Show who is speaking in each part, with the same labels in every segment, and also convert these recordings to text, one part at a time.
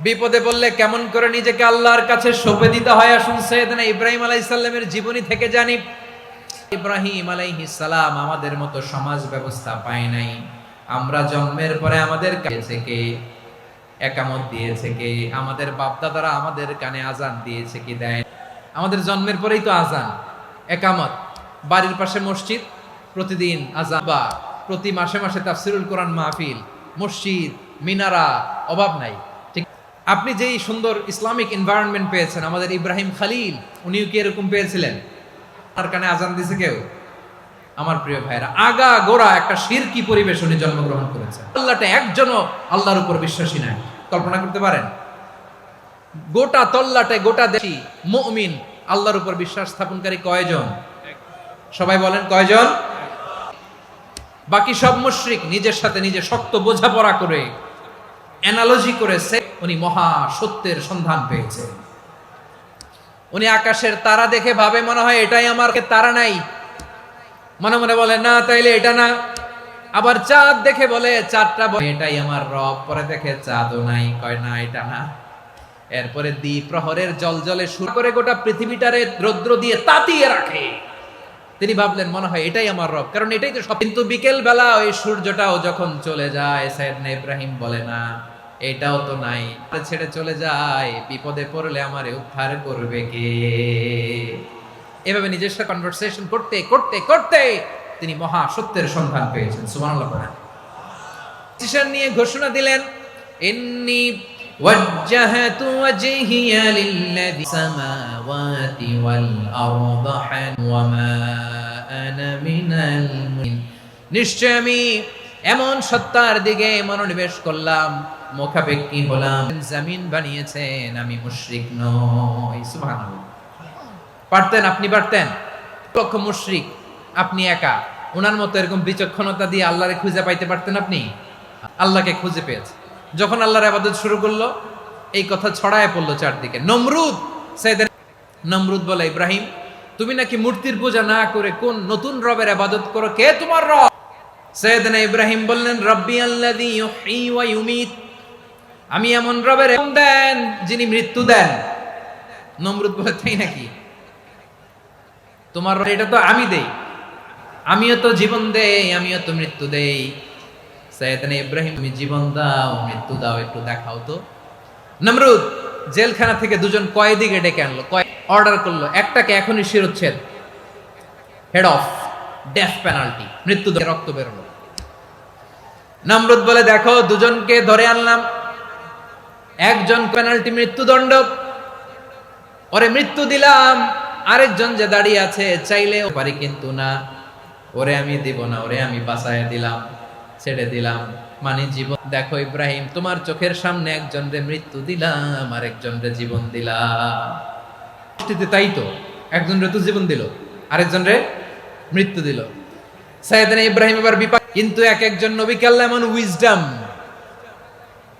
Speaker 1: বিপদে বললে কেমন করে নিজেকে আল্লাহর কাছে সঁপে দিতে হয়? আসুন সৈয়দনা ইব্রাহিম আলাইসাল্লামের জীবনী থেকে জানি। ইব্রাহিম সালাম আমাদের মতো সমাজ ব্যবস্থা পায় নাই। আমরা জন্মের পরে আমাদের কাছে কে? একামত দিয়েছে কে? আমাদের বাপদাদারা আমাদের কানে আজান দিয়েছে কি দেয়? আমাদের জন্মের পরেই তো আজান, একামত। বাড়ির পাশে মসজিদ, প্রতিদিন আজান। বা প্রতি মাসে মাসে তাফসিরুল কোরআন মাহফিল, মসজিদ, মিনারা, অভাব নাই। আপনি যেই সুন্দর ইসলামিক এনভায়রনমেন্ট পেয়েছেন, আমাদের ইব্রাহিম খালিল, উনিও কি এরকম পেয়েছিলেন? তার কানে আজান দিছে কেউ? আমার প্রিয় ভাইরা আগা গোড়া একটা শিরকি পরিবেশ উনি জন্মগ্রহণ করেছেন। আল্লাহটা একজনও আল্লাহর উপর বিশ্বাসী নাই। কল্পনা করতে পারেন? গোটা তল্লাটে, গোটা দেশি মুমিন আল্লাহর উপর বিশ্বাস স্থাপনকারী কয়জন? সবাই বলেন কয়জন? বাকি সব মুশরিক নিজের সাথে নিজে শক্ত বোঝাপড়া করে অ্যানালজি করেছে, উনি মহা সত্যের সন্ধান পেয়েছে। উনি আকাশের তারা দেখে ভাবে, মনে হয় এটাই আমার তারা নাই। মনে মনে বলে, না, তাইলে এটা না। আবার চাঁদ দেখে বলে, চাঁদটা বলে, এটাই আমার রব। পরে দেখে, চাঁদও নাই। কয়, না, এটা না। এরপরে দ্বীপ প্রহরের জল জলে শুরু করে গোটা পৃথিবীটারে রৌদ্র দিয়ে তাতিয়ে রাখে। তিনি ভাবলেন, মনে হয় এটাই আমার রব। কারণ এটাই তো সব। কিন্তু বিকেল বেলা ওই সূর্যটাও যখন চলে যায় সাইদনা ইব্রাহিম বলে, না এটাও তো নাই ছেড়ে চলে যায় বিপদে পড়লে আমারে উদ্ধার করবে কে এভাবে নিজের সাথে কনভারসেশন করতে করতে করতে তিনি মহা সত্যের সন্ধান পেয়েছেন সুবহানাল্লাহ পড়েন ডিসিশন নিয়ে ঘোষণা দিলেন ইন্নি وجهت وجهي للذي السماوات والأرض حن وما أنا من المؤمنين নিশ্চয় আমি এমন সত্তার দিকে মনোনিবেশ করলাম মুখাপেক্ষী হলাম, জামিন বানিয়েছেন, আমি মুশরিক নই। পারতেন, আপনি পারতেন? মুশরিক, আপনি একা। ওনার মতো এরকম বিচক্ষণতা দিয়ে আল্লাহরে খুঁজে পাইতে পারতেন আপনি? আল্লাহকে খুঁজে পেয়েছে। যখন আল্লাহর আবাদত শুরু করল, এই কথা ছড়ায় পড়ল চারদিকে। নমরুদ সাইদের নমরুদ বলে, ইব্রাহিম, তুমি নাকি মূর্তির পূজা না করে কোন নতুন রবের আবাদত করো? কে তোমার রব? সৈয়দনা ইব্রাহিম বললেন, রব্বি ইউমীত। আমি এমন রবের দেন যিনি মৃত্যু দেন। নমরুদ বলে, তাই নাকি? তোমার এটা তো আমি দেই। আমিও তো জীবন দেই, আমিও তো মৃত্যু দেই। সৈয়দনা ইব্রাহিম, তুমি জীবন দাও, মৃত্যু দাও, একটু দেখাও তো। নমরুদ জেলখানা থেকে দুজন কয়েদিকে ডেকে আনলো অর্ডার করল, একটাকে এখনই শিরোচ্ছেদ। হেড অফ ডেথ পেনাল্টি মৃত্যু রক্ত বেরোলো। নমরুদ বলে, দেখো, দুজনকে ধরে আনলাম। একজন পেনাল্টি মৃত্যুদণ্ড, ওরে মৃত্যু দিলাম, আরেকজন যে দাঁড়িয়ে আছে চাইলে পারি কিন্তু না। ওরে আমি দিব না, ওরে আমি বাঁচায় দিলাম, ছেড়ে দিলাম। মানে জীবন, দেখো ইব্রাহিম, তোমার চোখের সামনে একজন রে মৃত্যু দিলাম আর একজন রে জীবন দিলাম। তাই তো, একজন রে তো জীবন দিল, আরেকজন রে মৃত্যু দিল। সাইয়েদনা ইব্রাহিম এবার বিপাক কিন্তু এক একজন নবীকে আল্লাহ এমন উইজডম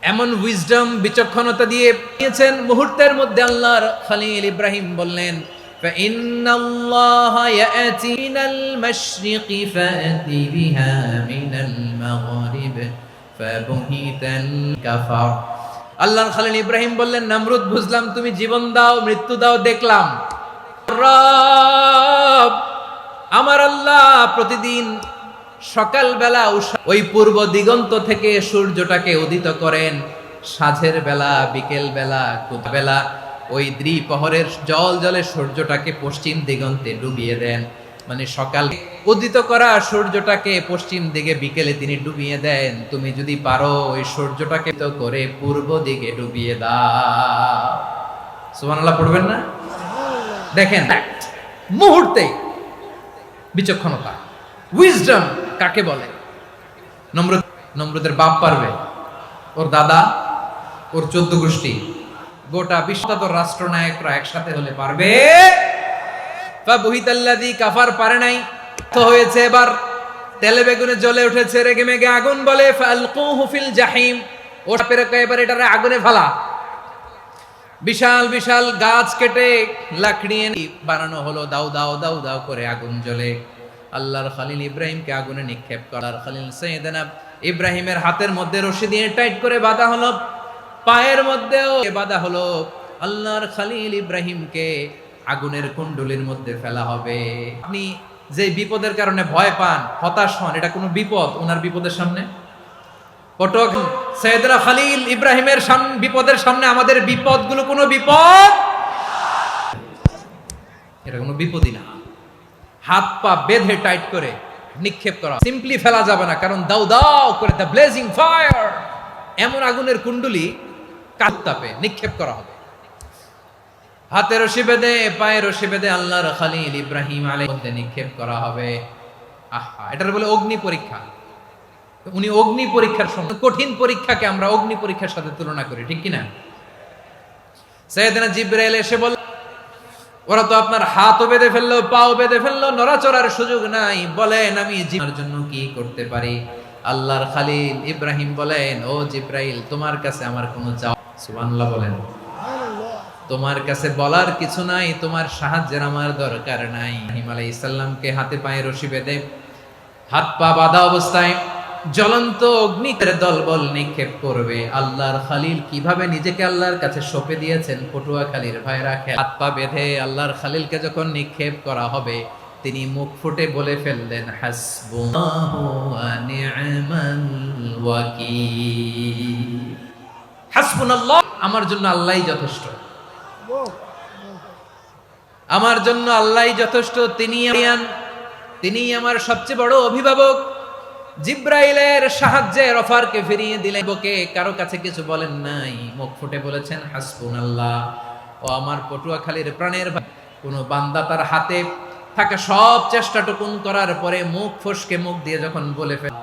Speaker 1: এমন উইজডম বিচক্ষণতা দিয়ে দিয়েছেন মুহূর্তের মধ্যে আল্লাহর খলিল ইব্রাহিম বললেন فإن الله يأتي من المشرق فأتي بها من المغرب فبهت الكفر আল্লাহর খালিল ইব্রাহিম বললেন নামরুদ বুঝলাম তুমি জীবন দাও মৃত্যু দাও দেখলাম রব আমার আল্লাহ প্রতিদিন সকালবেলা ওই পূর্ব দিগন্ত থেকে সূর্যটাকে উদিত করেন। সাঝের বেলা, বিকেল বেলা বেলা, ওই দ্বিপহরের জল জলে সূর্যটাকে পশ্চিম দিগন্তে ডুবিয়ে দেন। মানে সকাল উদিত করা সূর্যটাকে পশ্চিম দিকে বিকেলে তিনি ডুবিয়ে দেন। তুমি যদি পারো, ওই সূর্যটাকে তো করে পূর্ব দিকে ডুবিয়ে দাও। পড়বেন না? দেখেন, মুহূর্তে বিচক্ষণতা উইজডম কাকে বলে? নম্রত নম্রতের বাপ পারবে। ওর দাদা, ওর চোদ্দ গোষ্ঠী। গোটা বিশ্বত রাষ্ট্রনায়করা একসাথে হলে পারবে। বহিতাল্লাদি কাফার পারে নাই। তো হয়েছে এবার। তেলে বেগুনে উঠেছে, রেগে মেগে আগুন বলে জাহিম। এবার এটারে আগুনে ফেলা। বিশাল বিশাল গাছ কেটে লাকড়িয়ে বানানো হলো, দাও দাও দাও দাও করে আগুন জ্বলে। আল্লাহর খালিল ইব্রাহিমকে আগুনে নিক্ষেপ করার খালিল সৈয়দনা ইব্রাহিমের হাতের মধ্যে রশি দিয়ে টাইট করে বাঁধা হলো। পায়ের মধ্যেও বাধা হলো। আল্লাহর খালিল ইব্রাহিমকে আগুনের কুণ্ডলির মধ্যে ফেলা হবে। আপনি যে বিপদের কারণে ভয় পান, হতাশ হন, এটা কোনো বিপদ, ওনার বিপদের সামনে? কটক সৈয়দরা খালিল ইব্রাহিমের সামনে বিপদের সামনে আমাদের বিপদগুলো কোনো বিপদ? এটা কোনো বিপদই না। হাত পা বেঁধে টাইট করে নিক্ষেপ করা। সিম্পলি ফেলা যাবে না, কারণ দাও দাও করে দ্য ব্লেজিং ফায়ার এমন আগুনের কুণ্ডলি কাত্তাপে নিক্ষেপ করা হবে? হাতে রশি বেঁধে, পায়ে রশি বেঁধে আল্লাহর খালিল ইব্রাহিম আলাইহিস মধ্যে নিক্ষেপ করা হবে। আহা, এটার বলে অগ্নি পরীক্ষা। উনি অগ্নি পরীক্ষার সময় কঠিন পরীক্ষাকে আমরা অগ্নি পরীক্ষার সাথে তুলনা করি, ঠিক কিনা? সৈয়দনা জিব্রাইল এসে বল ওরা তো আপনার হাতও বেঁধে ফেলল, পাও বেঁধে ফেলল, নড়াচড়ার সুযোগ নাই। বলেন, আমি জীবনের জন্য কি করতে পারি? আল্লাহর খালিল ইব্রাহিম বলেন, ও জিব্রাইল, তোমার কাছে আমার কোনো চাও সুবহানাল্লাহ বলেন। তোমার কাছে বলার কিছু নাই, তোমার সাহায্যের আমার দরকার নাই। ইব্রাহিম আলাইহিস সালামকে হাতে পায়ে রশি বেঁধে হাত পা বাঁধা অবস্থায় জ্বলন্ত অগ্নিকের দলবল নিক্ষেপ করবে। আল্লাহর খালিল কীভাবে নিজেকে আল্লাহর কাছে সঁপে দিয়েছেন? পটুয়া খালির ভাইরা হাত পা বেঁধে আল্লাহর খালিলকে যখন নিক্ষেপ করা হবে, তিনি মুখ ফুটে বলে ফেললেন আমার জন্য আল্লাহই যথেষ্ট। আমার জন্য আল্লাহই যথেষ্ট। তিনি তিনি আমার সবচেয়ে বড় অভিভাবক। জিব্রাইলের সাহায্যের অফারকে ফিরিয়ে দিলেন বকে, কারও কাছে কিছু বলেন নাই। মুখ ফুটে বলেছেন হাসবুন আল্লাহ ও আমার পটুয়াখালীর প্রাণের কোনো বান্দা তার হাতে থাকা সব চেষ্টাটুকুন করার পরে মুখ ফসকে মুখ দিয়ে যখন বলে ফেলে,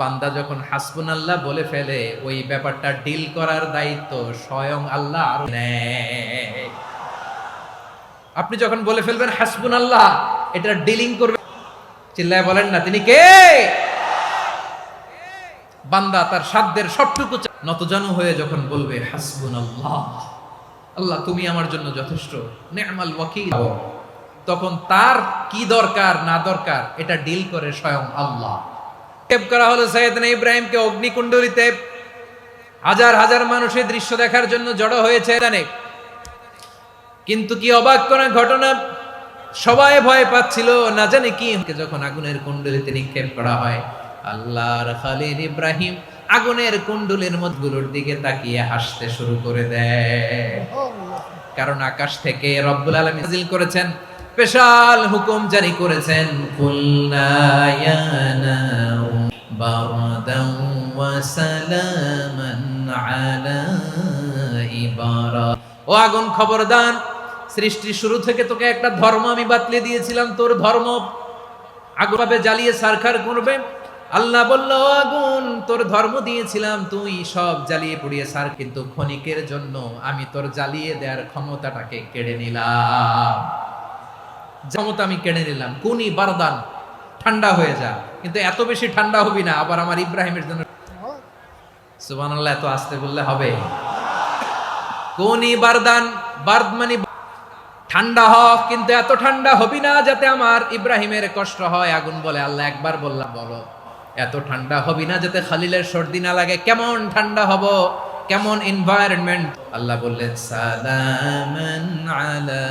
Speaker 1: বান্দা যখন হাসবুন আল্লাহ বলে ফেলে, ওই ব্যাপারটা ডিল করার দায়িত্ব স্বয়ং আল্লাহ আর আপনি যখন বলে ফেলবেন হাসবুন আল্লাহ এটা ডিলিং করবে, চিল্লায় বলেন না, তিনি কে? বান্দা তার সাধ্যের সবটুকু নতজানু হয়ে যখন বলবে হাসবুন আল্লাহ আল্লাহ তুমি আমার জন্য যথেষ্ট, নেমাল ওয়াকিল। তখন তার কি দরকার, না দরকার, এটা ডিল করে স্বয়ং আল্লাহ। টেপ করা হলো সৈয়দনা ইব্রাহিমকে অগ্নিকুণ্ডলিতে। হাজার হাজার মানুষের দৃশ্য দেখার জন্য জড়ো হয়েছে জানে কিন্তু কি অবাক করা ঘটনা, সবাই ভয় পাচ্ছিল, না জানে কি যখন আগুনের কুণ্ডলিতে নিক্ষেপ করা হয়। আল্লাহর খালিল ইব্রাহিম আগুনের কুণ্ডলের মধ্যগুলোর দিকে তাকিয়ে হাসতে শুরু করে দেয়। কারণ আকাশ থেকে রব্বুল আলামিন নাযিল করেছেন, স্পেশাল হুকুম জারি করেছেন ও আগুন খবরদার, সৃষ্টির শুরু থেকে তোকে একটা ধর্ম আমি বাতলে দিয়েছিলাম, তোর ধর্ম আগুনভাবে জ্বালিয়ে সারখার করবে। আল্লাহ বলল আগুন, তোর ধর্ম দিয়েছিলাম, তুই সব জ্বালিয়ে পুড়িয়ে সার, কিন্তু ক্ষণিকের জন্য আমি তোর জ্বালিয়ে দেওয়ার ক্ষমতাটাকে কেড়ে নিলাম। ক্ষমতা আমি কেড়ে নিলাম। কুনি বারদান, ঠান্ডা হয়ে যা। কিন্তু এত বেশি ঠান্ডা হবি না, আবার আমার ইব্রাহিমের জন্য সুবহানাল্লাহ, এত আসতে বললে হবে। কোনি বারদান, বার্দ মানে ঠান্ডা হ কিন্তু এত ঠান্ডা হবি না, যাতে আমার ইব্রাহিমের কষ্ট হয়, আগুন বলে আল্লাহ একবার বললাম, বলো। এত ঠান্ডা হবি না যাতে খালিলের সর্দি না লাগে। কেমন ঠান্ডা হব? কেমন এনভায়রনমেন্ট আল্লাহ বললেন, সালামান আলা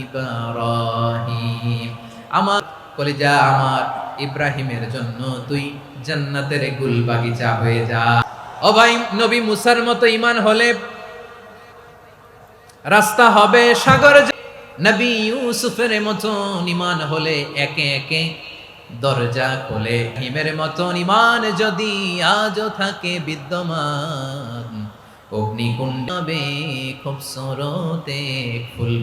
Speaker 1: ইব্রাহিম। আমার কলিজা আমার ইব্রাহিমের জন্য তুই জান্নাতের গুল বাগিচা হয়ে যা। ও ভাই, নবী মুসার মতো ইমান হলে রাস্তা হবে সাগর নবী ইউসুফের মতন ইমান হলে একে একে দরজা খোলে। হিমের মতন ইমান যদি আজও থাকে বিদ্যমান, অগ্নিকুণ্ড হবে খুব সরতে ফুল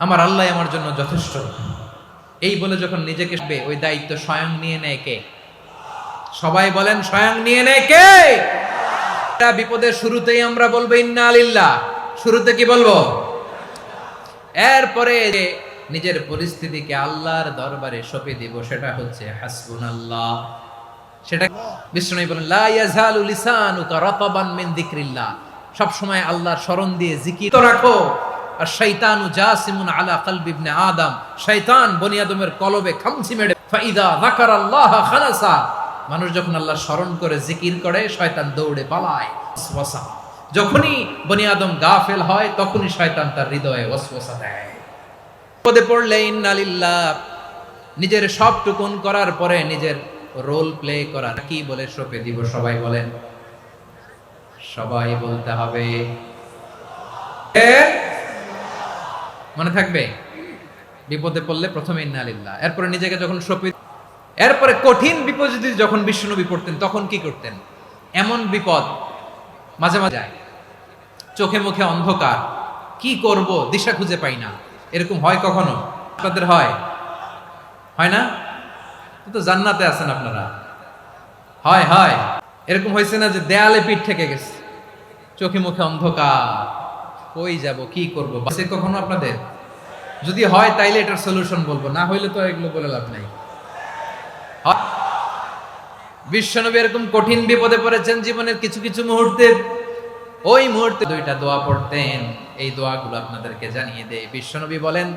Speaker 1: আমার আল্লাহ আমার জন্য যথেষ্ট। এই বলে যখন নিজেকে ওই দায়িত্ব স্বয়ং নিয়ে নেয় কে? সবাই বলেন স্বয়ং নিয়ে নেয় কে? এটা বিপদের শুরুতেই আমরা বলব, ইন্না আলিল্লাহ শুরুতে কি বলব? এরপরে নিজের পরিস্থিতিকে আল্লাহর দরবারে সঁপে দিব, সেটা হচ্ছে হাসবুন আল্লাহ সেটা বিষ্ণু বলেন, লা ইয়াজালু লিসানুকা রাতাবান মিন যিকরিল্লাহ। সব সময় আল্লাহর স্মরণ দিয়ে জিকির রাখো। আর শৈতানু জাসিমুন আলা কলবি ইবনে আদম। শয়তান বনি আদমের কলবে খামচি মেরে। ফাইদা যাকার আল্লাহ খালাসা। মানুষ যখন আল্লাহ স্মরণ করে, জিকির করে, শয়তান দৌড়ে পালায় যখনই বনি আদম গাফেল হয়, তখনই শয়তান তার হৃদয়ে দেয়। পদে পড়লে ইন্নালিল্লাহ নিজের সব টুকুন করার পরে নিজের রোল প্লে করা। কি বলে সপে দিব, সবাই বলেন। সবাই বলতে হবে। মনে থাকবে? বিপদে পড়লে প্রথমে ইন্নালিল্লাহ এরপরে নিজেকে যখন সপে এরপরে কঠিন বিপদ যদি যখন বিষ্ণুনবী পড়তেন, তখন কি করতেন? এমন বিপদ মাঝে মাঝে যায়। চোখে মুখে অন্ধকার। কি করব? দিশা খুঁজে পাই না। এরকম হয় কখনো? আপনাদের হয়? হয় না? তো জান্নাতে আছেন আপনারা। হয় হয়। এরকম হয়েছে না যে দেয়ালে পিঠ থেকে গেছে। চোখে মুখে অন্ধকার। কই যাব? কি করব? বাসে কখনো আপনাদের? যদি হয় তাইলে এটার সলিউশন বলব। না হইলে তো এগুলো বলে লাভ নাই। বিশ্বনবী এরকম কঠিন বিপদে পড়েছেন জীবনের কিছু কিছু মুহূর্তে ওই মুহূর্তে দুইটা দোয়া পড়তেন। এই দোয়াগুলো আপনাদেরকে জানিয়ে দেয় বিশ্বনবী বলেন,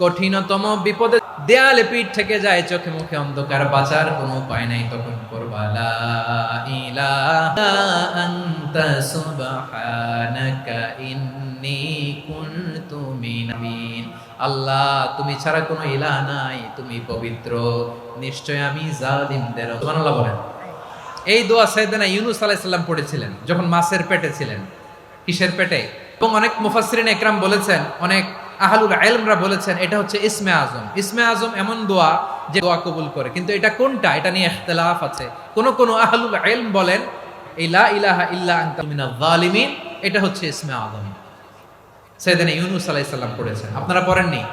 Speaker 1: কঠিনতম বিপদে দেয়ালে পিঠ থেকে যায়, চোখে মুখে অন্ধকার বাঁচার কোনো উপায় নাই তখন করবা লা ইলাহা আনতা সুবহানাকা আল্লাহ, তুমি ছাড়া কোনো ইলাহ নাই, তুমি পবিত্র। নিশ্চয় আমি জালিমদের সুবহানাল্লাহ বলেন। এই দোয়া সাইদানা ইউনুস আলাইসাল্লাম পড়েছিলেন, যখন মাছের পেটে ছিলেন। কিসের পেটে? এবং অনেক মুফাসসিরিন একরাম বলেছেন, অনেক আহলুল ইলমরা বলেছেন, এটা হচ্ছে ইসমে আজম। ইসমে আজম এমন দোয়া যে দোয়া কবুল করে। কিন্তু এটা কোনটা? এটা নিয়ে ইখতিলাফ আছে। কোন কোন আহলুল ইলম বলেন, এই লা ইলাহা ইল্লা আনতা মিনাজ জালিমিন, এটা হচ্ছে ইসমে আজম। সাইদানা ইউনুস আলাইসাল্লাম পড়েছেন আপনারা পড়েননি?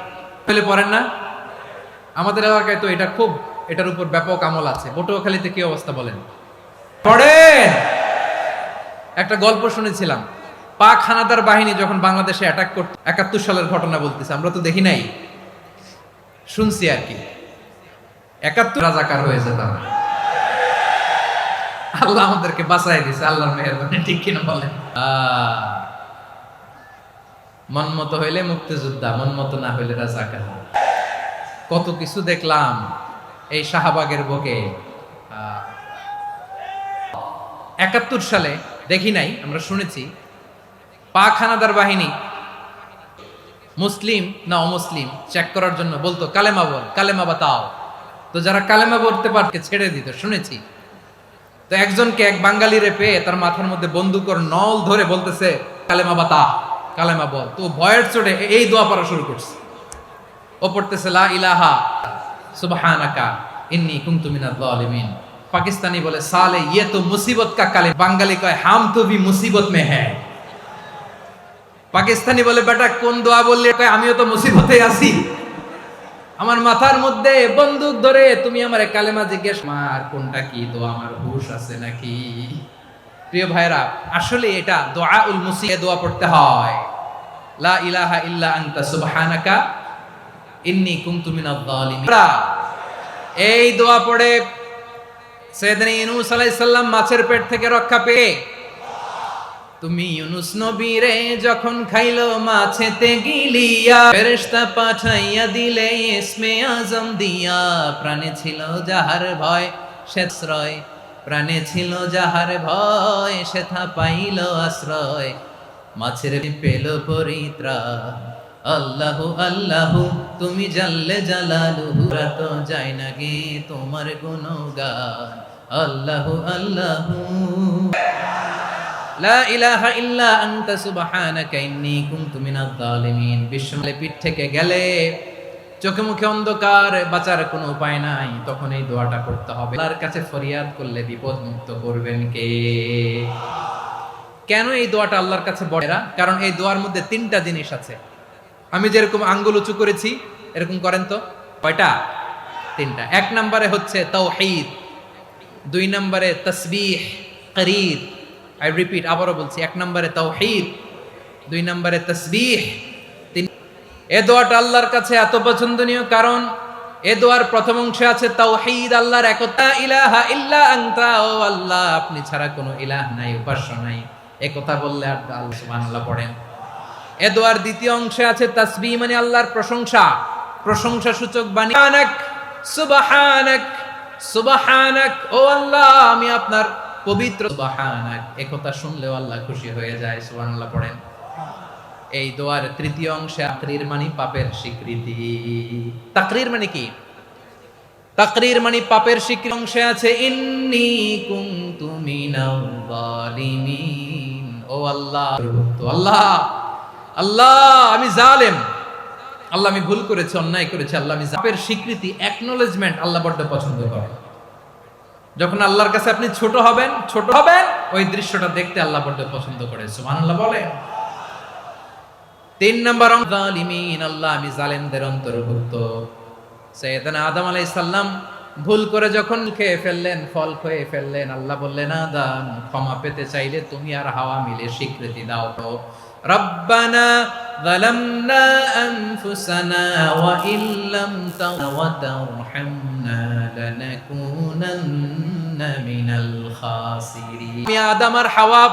Speaker 1: ফেলে পড়েন না? আমাদের এলাকায় তো এটা খুব এটার উপর ব্যাপক আমল আছে। পটুয়াখালীতে কি অবস্থা বলেন? পড়েন! একটা গল্প শুনেছিলাম। পাক হানাদার বাহিনী যখন বাংলাদেশে অ্যাটাক করত একাত্তর সালের ঘটনা বলতেছে আমরা তো দেখি নাই। শুনছি আর কি। একাত্তর রাজাকার হয়ে যেতাম আল্লাহ আমাদেরকে বাঁচাই দিছে আল্লাহর মেহরবানি ঠিক কিনা বলেন? আহ, মন মতো হইলে মুক্তিযোদ্ধা মন মতো না হইলে রাজাকার। কত কিছু দেখলাম এই শাহবাগের বুকে। একাত্তর সালে, দেখি নাই, আমরা শুনেছি পাক হানাদার বাহিনী মুসলিম না অমুসলিম চেক করার জন্য বলতো, কালেমা বল, কালেমা বাতাও। তো যারা কালেমা বলতে পারতে ছেড়ে দিত, শুনেছি। তো একজনকে এক বাঙালিরে পেয়ে তার মাথার মধ্যে বন্দুকর নল ধরে বলতেছে, কালেমা বাতা কালেমা বল। তো ভয়ের চোটে এই দোয়া পড়া শুরু করছে। ও পড়তেছে, লা ইলাহা সুবহানাকা ইন্নী কুনতু মিনাজ জালিমিন পাকিস্তানি বলে, সালে ইয়ে তো মুসিবত কা কালে বাঙালি কয়, হাম তো মুসিবত মে পাকিস্তানি বলে, বেটা, কোন দোয়া বললে? কয়, আমিও তো মুসিবতে আছি। আমার মাথার মধ্যে বন্দুক ধরে, তুমি আমার কালেমা জিজ্ঞেস মার, কোনটা কি? দোয়া আমার হুশ আছে নাকি? প্রিয় ভাইরা আসলে এটা দোয়া উল মুসিয়ে দোয়া পড়তে হয়। লা ইলাহা ইল্লা আনতা সুবহানাকা ইন্নী কুনতু মিনাজ জালিমিন এই দোয়া পড়ে ইউনুস আলাইহিস সালাম মাছের পেট থেকে রক্ষা পেয়ে তুমি ইউনুস নবীরে যখন খাইলো মাছেতে গিলিয়া, ফেরেশতা পাঠাইয়া দিলে ইসমে আজম দিয়া। প্রাণে ছিল যাহার ভয় শ্রেয় প্রাণে ছিল যাহার ভয় সেথা পাইল আশ্রয়। মাছের পেল পরিত্রা। আল্লাহ আল্লাহ, তুমি জানলে জালালুহু তো যায় না গে তোমার গুণগান। আল্লাহ আল্লাহ। লা ইলাহা ইল্লা আনতা সুবহানাকা ইন্নী কুনতু মিনাজ জালিমিন বিশ্বমালে পিঠ থেকে গেলে চোখে মুখে অন্ধকার বাঁচার কোনো উপায় নাই। তখন এই দোয়াটা করতে হবে। আল্লাহর কাছে ফরিয়াদ করলে বিপদ মুক্ত করবেন কে? কেন এই দোয়াটা আল্লাহর কাছে বড়েরা কারণ এই দোয়ার মধ্যে তিনটা জিনিস আছে। আমি যেরকম আঙ্গুল উঁচু করেছি, এরকম করেন তো? কয়টা? তিনটা। এক নম্বরে হচ্ছে তাওহীদ, দুই নম্বরে তসবিহ করির আই রিপিট আবারও বলছি, এক নম্বরে তাওহীদ, দুই নম্বরে তসবিহ, তিন এ দোয়াটা আল্লাহর কাছে এত পছন্দনীয়, কারণ এ দোয়ার প্রথম অংশে আছে তাও তাওহীদ, আল্লাহর একতা, ইলাহা ইল্লা আনতা, ও আল্লাহ, আপনি ছাড়া কোনো ইলাহ নাই, উপাস্য নাই। এ কথা বললে আর আল্লাহ সুবহানাল্লাহ পড়েন। এ দোয়ার দ্বিতীয় অংশে আছে তাসবিহ মানে আল্লাহর প্রশংসা। প্রশংসা সূচক বাণী। সুবহানাক সুবহানাক সুবহানাক। ও আল্লাহ, আমি আপনার পবিত্র সুবহানাক। একথা শুনলেও আল্লাহ খুশি হয়ে যায়, সুবহানাল্লাহ পড়েন। এই দোয়ার তৃতীয় অংশে তাকরির মানে পাপের স্বীকৃতি। তাকরির মানে কি? তাকরির মানে পাপের স্বীকৃতি অংশে আছে, ইন্নি কুনতু মিনাল জালিমিন ও আল্লাহ আল্লাহ আল্লাহ, আমি জালেম। আল্লাহ, আমি ভুল করেছি, অন্যায় করেছি, আল্লাহ, আমি পাপের স্বীকৃতি অ্যাকনোলেজমেন্ট আল্লাহ বড্ড পছন্দ করে। যখন আল্লাহর কাছে আপনি ছোট হবেন ছোট হবেন, ওই দৃশ্যটা দেখতে আল্লাহ বড্ড পছন্দ করে। সুবহানাল্লাহ বলে তিন নম্বর আল্লাহ, আমি জালেমদের অন্তর্ভুক্ত। সৈয়দনা আদম আলাইহিস সালাম ভুল করে যখন খেয়ে ফেললেন ফল খেয়ে ফেললেন আল্লাহ বললেন আদম ক্ষমা পেতে চাইলে তুমি আর হাওয়া মিলে স্বীকৃতি দাও তো রব্বানা ظلمنا أنفسنا وإن لم تغفر وترحمنا لنكونن من الخاسرين يا آدم আর হাওয়া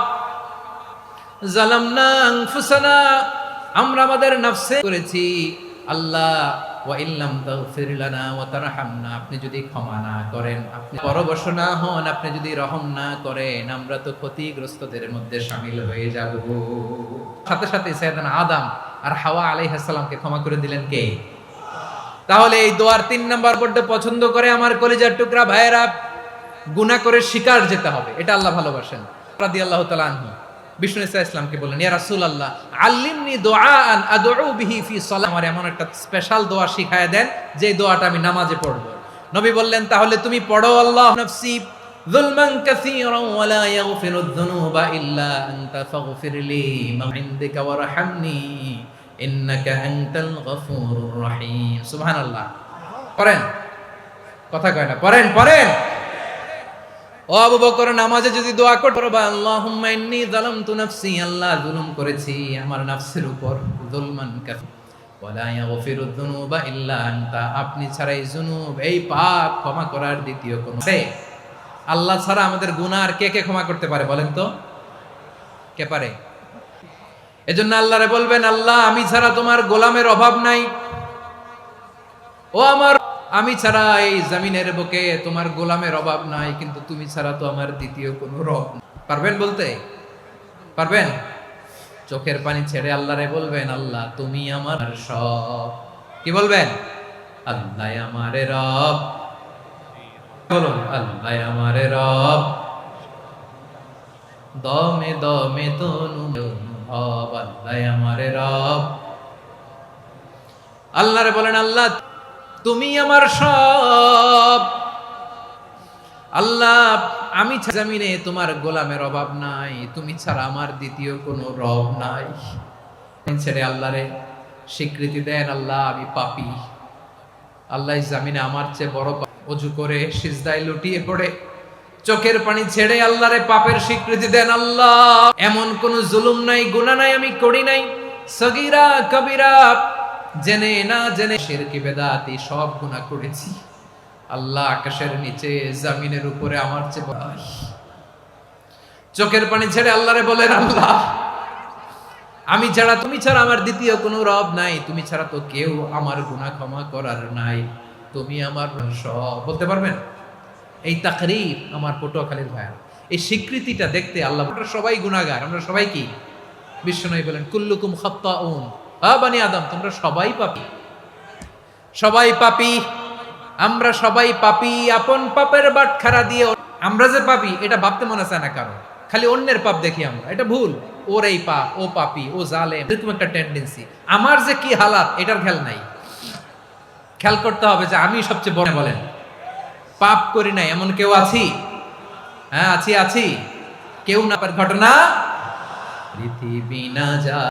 Speaker 1: জালামনা আনফুসানা আমরা আমাদের নফসে করেছি আল্লাহ ওয়া ইল্লাম তাগফির ওয়া তারহামনা, আপনি যদি ক্ষমা না করেন, আপনি পরবশ হন, আপনি যদি রহম না করেন, আমরা তো ক্ষতিগ্রস্তদের মধ্যে শামিল হয়ে যাব। সাথে সাথে সাইয়েদানা আদম আর হাওয়া আলাইহিস সালামকে ক্ষমা করে দিলেন কে? তাহলে এই দোয়ার তিন নাম্বার বড্ড পছন্দ করে আমার কলিজার টুকরা ভাইয়েরা, গুনাহ করে শিকার যেতে হবে, এটা আল্লাহ ভালোবাসেন। রাদিয়াল্লাহু তাআলা আনহু। বিষ্ণু ইসা ইসলামকে বললেন, ইয়া রাসূলুল্লাহ, আল্লিমনি দুআআন আদউ বিহি ফি সালাম আমার এমন একটা স্পেশাল দোয়া শিখায় দেন যে দোয়াটা আমি নামাজে পড়ব। নবী বললেন, তাহলে তুমি পড়ো আল্লাহ নফসি। যুলমান কাসীরা ওয়া লা ইয়াগফিরু যুনুবা ইল্লা আনতা ফাগফির লি মিন ইনদিকা ওয়ারহামনি ইন্নাকা আনতাল গফুরুর রহিম। সুবহানাল্লাহ। পড়েন। কথা কয় না, পড়েন পড়েন। ও আবু বকর, নামাজে যদি দোয়া করবা আল্লাহুম্মা ইন্নী যালামতু নাফসি, আল্লাহ জুলুম করেছি, আমার নফসের উপর যুলমান কাফি। ওয়ালা ইয়াগফিরু যুনুবা ইল্লা আনতা। আপনি যুনুব, এই পাপ ক্ষমা করার দ্বিতীয় কোনো আল্লাহ ছাড়া আমাদের গুনাহ আর কে কে ক্ষমা করতে পারে বলেন তো? কে পারে? এজন্য আল্লাহরে বলবেন, আল্লাহ, আমি ছাড়া তোমার গোলামের অভাব নাই। ও আমার আমি ছাড়া এই জামিনের বুকে তোমার গোলামের অভাব নাই, কিন্তু তুমি ছাড়া তো আমার দ্বিতীয় কোনো রব পারবেন বলতে? পারবেন? চোখের পানি ছেড়ে আল্লাহরে বলবেন, আল্লাহ, তুমি আমার সব। কি বলবেন? আল্লাহ আমারে রব। বলুন, আল্লাহ আমারে রব। দমে দমে তনু আল্লাহ আমারে রব। আল্লাহরে বলেন, আল্লাহ তুমি আমার সব। আল্লাহ, আমি জামিনে তোমার গোলামের অভাব নাই, তুমি ছাড়া আমার দ্বিতীয় কোনো রব নাই। ছেড়ে আল্লাহরে স্বীকৃতি দেন আল্লাহ, আমি পাপি। আল্লাহ জামিনে আমার চেয়ে বড় অজু করে সিজদায় লুটিয়ে পড়ে, চোখের পানি ছেড়ে আল্লাহরে পাপের স্বীকৃতি দেন আল্লাহ। এমন কোন জুলুম নাই, গুনাহ নাই, আমি করি নাই। সগিরা, কবিরা জেনে না জেনে শিরকি, বেদাতি সব গুনাহ করেছি। আল্লাহ আকাশের নিচে, জামিনের উপরে আমার চেয়ে চোখের পানি ছেড়ে আল্লাহরে বলেন, আল্লাহ, আমি ছাড়া, তুমি ছাড়া আমার দ্বিতীয় কোনো রব নাই। তুমি ছাড়া তো কেউ আমার গুনাহ ক্ষমা করার নাই। তুমি আমার সব বলতে পারবেন? এই তাকরির আমার পটুয়াখালীর ভাইয়া এই স্বীকৃতিটা দেখতে আল্লাহ সবাই গুনাহগার। আমরা সবাই কি? বিশ্বনবী বলেন, কুল্লুকুম খাত্তাউন। আ বানি আদম, তোমরা সবাই পাপী। সবাই পাপী, আমরা সবাই পাপী, আপন পাপের বাটখারা দিয়ে আমরা যে পাপী, এটা ভাবতে মনে চায় না কারণ খালি অন্যের পাপ দেখি আমরা, এটা ভুল। ওর এই পাপ, ও পাপী, ও জালেম, এরকম একটা টেন্ডেন্সি আমার যে কি হালাত, এটার খেয়াল নাই। খেয়াল করতে হবে যে আমি সবচেয়ে বড় বলেন, পাপ করি নাই, এমন কেউ আছি? হ্যাঁ আছি আছি। কেউ না পার ঘটনা? পৃথিবী না যা